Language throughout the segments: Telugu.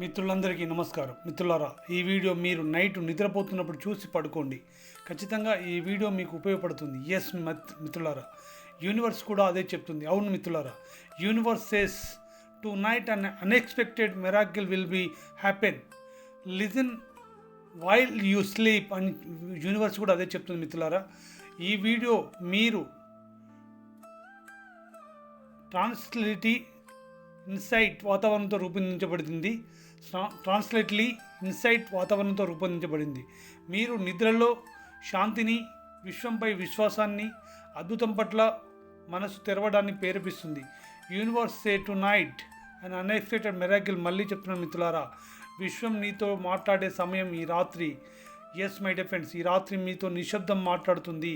మిత్రులందరికీ నమస్కారం. మిత్రులారా ఈ వీడియో మీరు నైట్ నిద్రపోతున్నప్పుడు చూసి పడుకోండి. ఖచ్చితంగా ఈ వీడియో మీకు ఉపయోగపడుతుంది. ఎస్ మిత్రులారా. యూనివర్స్ కూడా అదే చెప్తుంది. అవును మిత్రులారా. Universe says tonight an unexpected miracle will be happen listen while you sleep అని యూనివర్స్ కూడా అదే చెప్తుంది మిత్రులారా. ఈ వీడియో మీరు ట్రాన్స్లిటీ ఇన్సైట్ వాతావరణంతో రూపొందించబడింది. ట్రాన్స్లేట్లీ ఇన్సైట్ వాతావరణంతో రూపొందించబడింది. మీరు నిద్రలో శాంతిని విశ్వంపై విశ్వాసాన్ని అద్భుతం పట్ల మనసు తెరవడాన్ని ప్రేరేపిస్తుంది. Universe say tonight and unexpected miracle మళ్ళీ చెప్తున్న మిత్రులారా విశ్వం నీతో మాట్లాడే సమయం ఈ రాత్రి. ఎస్ మై డిఫెన్స్ ఈ రాత్రి మీతో నిశ్శబ్దం మాట్లాడుతుంది.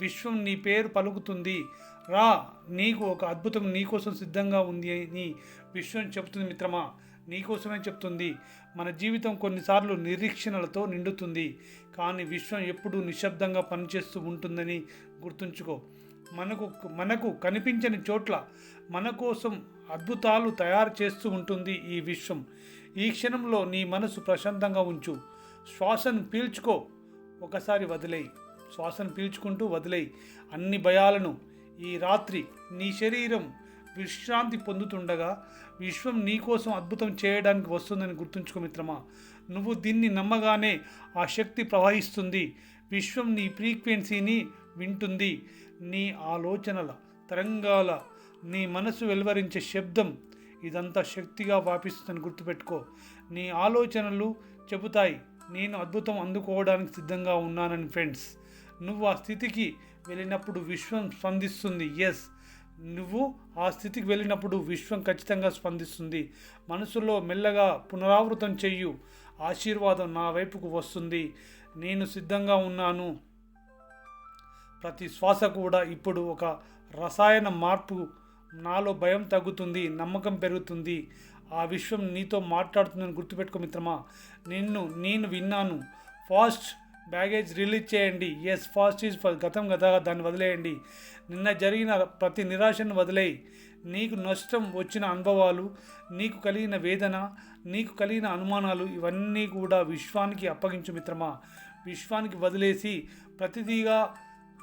విశ్వం నీ పేరు పలుకుతుంది. రా నీకు ఒక అద్భుతం నీకోసం సిద్ధంగా ఉంది అని విశ్వం చెప్తుంది మిత్రమా. నీకోసమే చెప్తుంది. మన జీవితం కొన్నిసార్లు నిరీక్షణలతో నిండుతుంది. కానీ విశ్వం ఎప్పుడూ నిశ్శబ్దంగా పనిచేస్తూ ఉంటుందని గుర్తుంచుకో. మనకు మనకు కనిపించని చోట్ల మన కోసం అద్భుతాలు తయారు చేస్తూ ఉంటుంది ఈ విశ్వం. ఈ క్షణంలో నీ మనసు ప్రశాంతంగా ఉంచు. శ్వాసను పీల్చుకో. ఒకసారి వదిలేయి. శ్వాసను పీల్చుకుంటూ వదిలేయి. అన్ని భయాలను ఈ రాత్రి నీ శరీరం విశ్రాంతి పొందుతుండగా విశ్వం నీ కోసం అద్భుతం చేయడానికి వస్తుందని గుర్తుంచుకో మిత్రమా. నువ్వు దీన్ని నమ్మగానే ఆ శక్తి ప్రవహిస్తుంది. విశ్వం నీ ఫ్రీక్వెన్సీని వింటుంది. నీ ఆలోచనల తరంగాల నీ మనసు వెలువరించే శబ్దం ఇదంతా శక్తిగా వ్యాపిస్తుందని గుర్తుపెట్టుకో. నీ ఆలోచనలు చెబుతాయి. నేను అద్భుతం అందుకోవడానికి సిద్ధంగా ఉన్నానని ఫ్రెండ్స్. నువ్వు ఆ స్థితికి వెళ్ళినప్పుడు విశ్వం స్పందిస్తుంది. ఎస్ నువ్వు ఆ స్థితికి వెళ్ళినప్పుడు విశ్వం ఖచ్చితంగా స్పందిస్తుంది. మనసులో మెల్లగా పునరావృతం చెయ్యు. ఆశీర్వాదం నా వైపుకు వస్తుంది. నేను సిద్ధంగా ఉన్నాను. ప్రతి శ్వాస కూడా ఇప్పుడు ఒక రసాయన మార్పు. నాలో భయం తగ్గుతుంది నమ్మకం పెరుగుతుంది. ఆ విశ్వం నీతో మాట్లాడుతుందని గుర్తుపెట్టుకో మిత్రమా. నిన్ను నేను విన్నాను. ఫాస్ట్ బ్యాగేజ్ రిలీజ్ చేయండి. ఎస్ ఫాస్ట్ ఈజ్ గతం గతగా దాన్ని వదిలేయండి. నిన్న జరిగిన ప్రతి నిరాశను వదిలేయి. నీకు నష్టం వచ్చిన అనుభవాలు నీకు కలిగిన వేదన నీకు కలిగిన అనుమానాలు ఇవన్నీ కూడా విశ్వానికి అప్పగించు మిత్రమా. విశ్వానికి వదిలేసి ప్రతిదీగా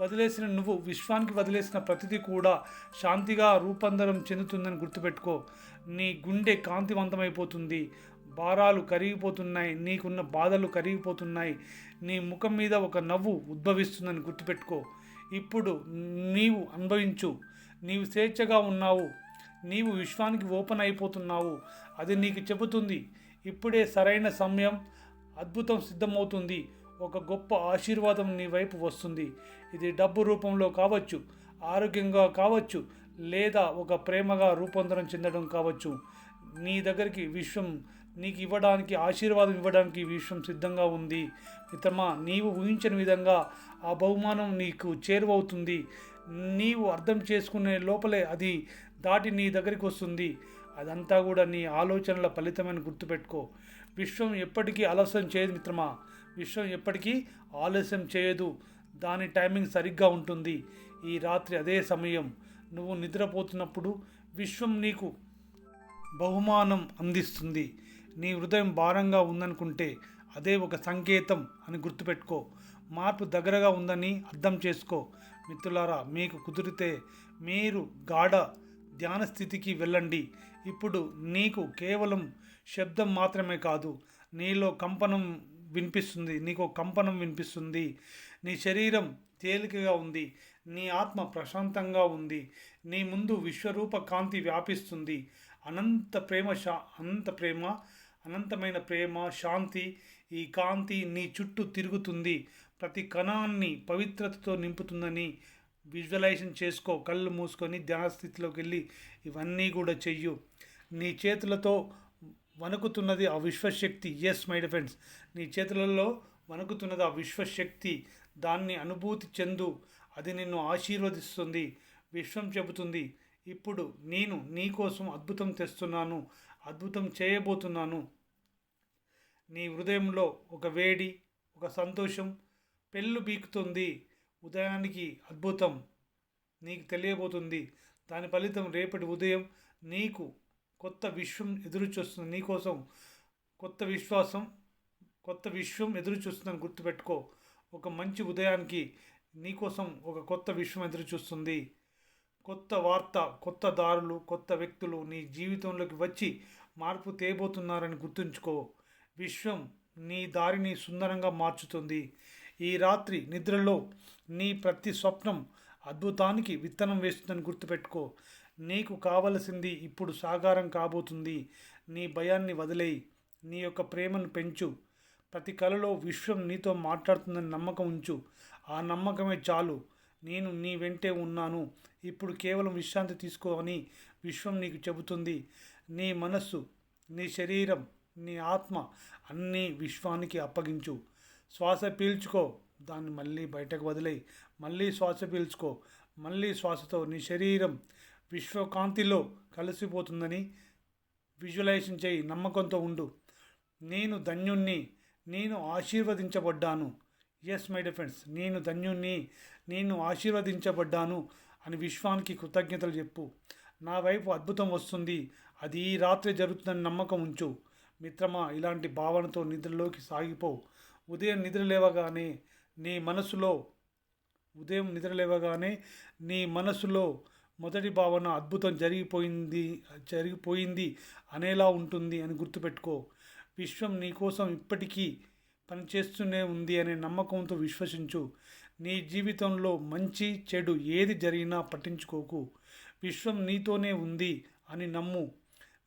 వదిలేసిన నువ్వు విశ్వానికి వదిలేసిన ప్రతిదీ కూడా శాంతిగా రూపాంతరం చెందుతుందని గుర్తుపెట్టుకో. నీ గుండె కాంతివంతమైపోతుంది. భారాలు కరిగిపోతున్నాయి నీకున్న బాధలు కరిగిపోతున్నాయి. నీ ముఖం మీద ఒక నవ్వు ఉద్భవిస్తుందని గుర్తుపెట్టుకో. ఇప్పుడు నీవు అనుభవించు. నీవు స్వేచ్ఛగా ఉన్నావు. నీవు విశ్వానికి ఓపెన్ అయిపోతున్నావు. అది నీకు చెబుతుంది. ఇప్పుడే సరైన సమయం అద్భుతం సిద్ధమవుతుంది. ఒక గొప్ప ఆశీర్వాదం నీ వైపు వస్తుంది. ఇది డబ్బు రూపంలో కావచ్చు ఆరోగ్యంగా కావచ్చు లేదా ఒక ప్రేమగా రూపాంతరం చెందడం కావచ్చు. నీ దగ్గరికి విశ్వం నీకు ఇవ్వడానికి ఆశీర్వాదం ఇవ్వడానికి విశ్వం సిద్ధంగా ఉంది. మిత్రమా నీవు ఊహించని విధంగా ఆ బహుమానం నీకు చేరువవుతుంది. నీవు అర్థం చేసుకునే లోపలే అది దాటి నీ దగ్గరికి వస్తుంది. అదంతా కూడా నీ ఆలోచనల ఫలితమని గుర్తుపెట్టుకో. విశ్వం ఎప్పటికీ ఆలస్యం చేయదు మిత్రమా. విశ్వం ఎప్పటికీ ఆలస్యం చేయదు. దాని టైమింగ్ సరిగ్గా ఉంటుంది. ఈ రాత్రి అదే సమయం. నువ్వు నిద్రపోతున్నప్పుడు విశ్వం నీకు బహుమానం అందిస్తుంది. నీ హృదయం భారంగా ఉందనుకుంటే అదే ఒక సంకేతం అని గుర్తుపెట్టుకో. మార్పు దగ్గరగా ఉందని అర్థం చేసుకో. మిత్రులారా మీకు కుదిరితే మీరు గాఢ ధ్యాన స్థితికి వెళ్ళండి. ఇప్పుడు నీకు కేవలం శబ్దం మాత్రమే కాదు నీలో కంపనం వినిపిస్తుంది నీకు కంపనం వినిపిస్తుంది. నీ శరీరం తేలికగా ఉంది నీ ఆత్మ ప్రశాంతంగా ఉంది నీ ముందు విశ్వరూప కాంతి వ్యాపిస్తుంది. అనంత ప్రేమ శా అనంత ప్రేమ అనంతమైన ప్రేమ శాంతి ఈ కాంతి నీ చుట్టూ తిరుగుతుంది. ప్రతి కణాన్ని పవిత్రతతో నింపుతుందని విజువలైజేషన్ చేసుకో. కళ్ళు మూసుకొని ధ్యాన స్థితిలోకి వెళ్ళి ఇవన్నీ కూడా చెయ్యు. నీ చేతులతో వణుకుతున్నది ఆ విశ్వశక్తి. ఎస్ మై ఫ్రెండ్స్ నీ చేతులలో వణుకుతున్నది ఆ విశ్వశక్తి. దాన్ని అనుభూతి చెందు. అది నిన్ను ఆశీర్వదిస్తుంది. విశ్వం చెబుతుంది. ఇప్పుడు నేను నీకోసం అద్భుతం తెస్తున్నాను అద్భుతం చేయబోతున్నాను. నీ హృదయంలో ఒక వేడి ఒక సంతోషం పెళ్ళు బీకుతుంది. ఉదయానికి అద్భుతం నీకు తెలియబోతుంది. దాని ఫలితం రేపటి ఉదయం నీకు కొత్త విశ్వం ఎదురు చూస్తుంది నీకోసం కొత్త విశ్వాసం కొత్త విశ్వం ఎదురు చూస్తుందని గుర్తుపెట్టుకో. ఒక మంచి ఉదయానికి నీకోసం ఒక కొత్త విశ్వం ఎదురు చూస్తుంది కొత్త వార్త కొత్త దారులు కొత్త వ్యక్తులు నీ జీవితంలోకి వచ్చి మార్పు తేబోతున్నారని గుర్తుంచుకో. విశ్వం నీ దారిని సుందరంగా మార్చుతుంది. ఈ రాత్రి నిద్రలో నీ ప్రతి స్వప్నం అద్భుతానికి విత్తనం వేస్తుందని గుర్తుపెట్టుకో. నీకు కావలసింది ఇప్పుడు సాకారం కాబోతుంది. నీ భయాన్ని వదిలేయి. నీ యొక్క ప్రేమను పెంచు. ప్రతి కలలో విశ్వం నీతో మాట్లాడుతుందని నమ్మకం ఉంచు. ఆ నమ్మకమే చాలు. నేను నీ వెంటే ఉన్నాను. ఇప్పుడు కేవలం విశ్రాంతి తీసుకో అని విశ్వం నీకు చెబుతుంది. నీ మనస్సు నీ శరీరం నీ ఆత్మ అన్నీ విశ్వానికి అప్పగించు. శ్వాస పీల్చుకో దాన్ని మళ్ళీ బయటకు వదిలేయి. మళ్ళీ శ్వాస పీల్చుకో మళ్ళీ శ్వాసతో నీ శరీరం విశ్వకాంతిలో కలిసిపోతుందని విజువలైజేషన్ చేయి నమ్మకంతో ఉండు. నేను ధన్యుణ్ణి నేను ఆశీర్వదించబడ్డాను. ఎస్ మై డియర్ ఫ్రెండ్స్ నేను ధన్యుణ్ణి నేను ఆశీర్వదించబడ్డాను అని విశ్వానికి కృతజ్ఞతలు చెప్పు. నా వైపు అద్భుతం వస్తుంది అది ఈ రాత్రి జరుగుతుందని నమ్మకం ఉంచు. మిత్రమా ఇలాంటి భావనతో నిద్రలోకి సాగిపో. ఉదయం నిద్ర లేవగానే నీ మనసులో ఉదయం నిద్ర లేవగానే నీ మనసులో మొదటి భావన అద్భుతం జరిగిపోయింది జరిగిపోయింది అనేలా ఉంటుంది అని గుర్తుపెట్టుకో. విశ్వం నీకోసం ఇప్పటికీ పనిచేస్తూనే ఉంది అనే నమ్మకంతో విశ్వసించు. నీ జీవితంలో మంచి చెడు ఏది జరిగినా పట్టించుకోకు. విశ్వం నీతోనే ఉంది అని నమ్ము.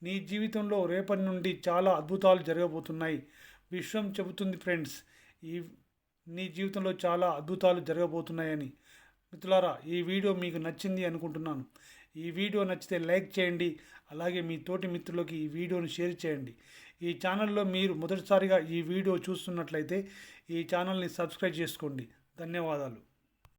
నీ జీవితంలో రేపటి నుండి చాలా అద్భుతాలు జరగబోతున్నాయి. విశ్వం చెబుతుంది ఫ్రెండ్స్ ఈ నీ జీవితంలో చాలా అద్భుతాలు జరగబోతున్నాయని. మిత్రులారా ఈ వీడియో మీకు నచ్చింది అనుకుంటున్నాను. ఈ వీడియో నచ్చితే లైక్ చేయండి అలాగే మీ తోటి మిత్రులకి ఈ వీడియోని షేర్ చేయండి. ఈ ఛానల్లో మీరు మొదటిసారిగా ఈ వీడియో చూస్తున్నట్లయితే ఈ ఛానల్ని సబ్స్క్రైబ్ చేసుకోండి. ధన్యవాదాలు.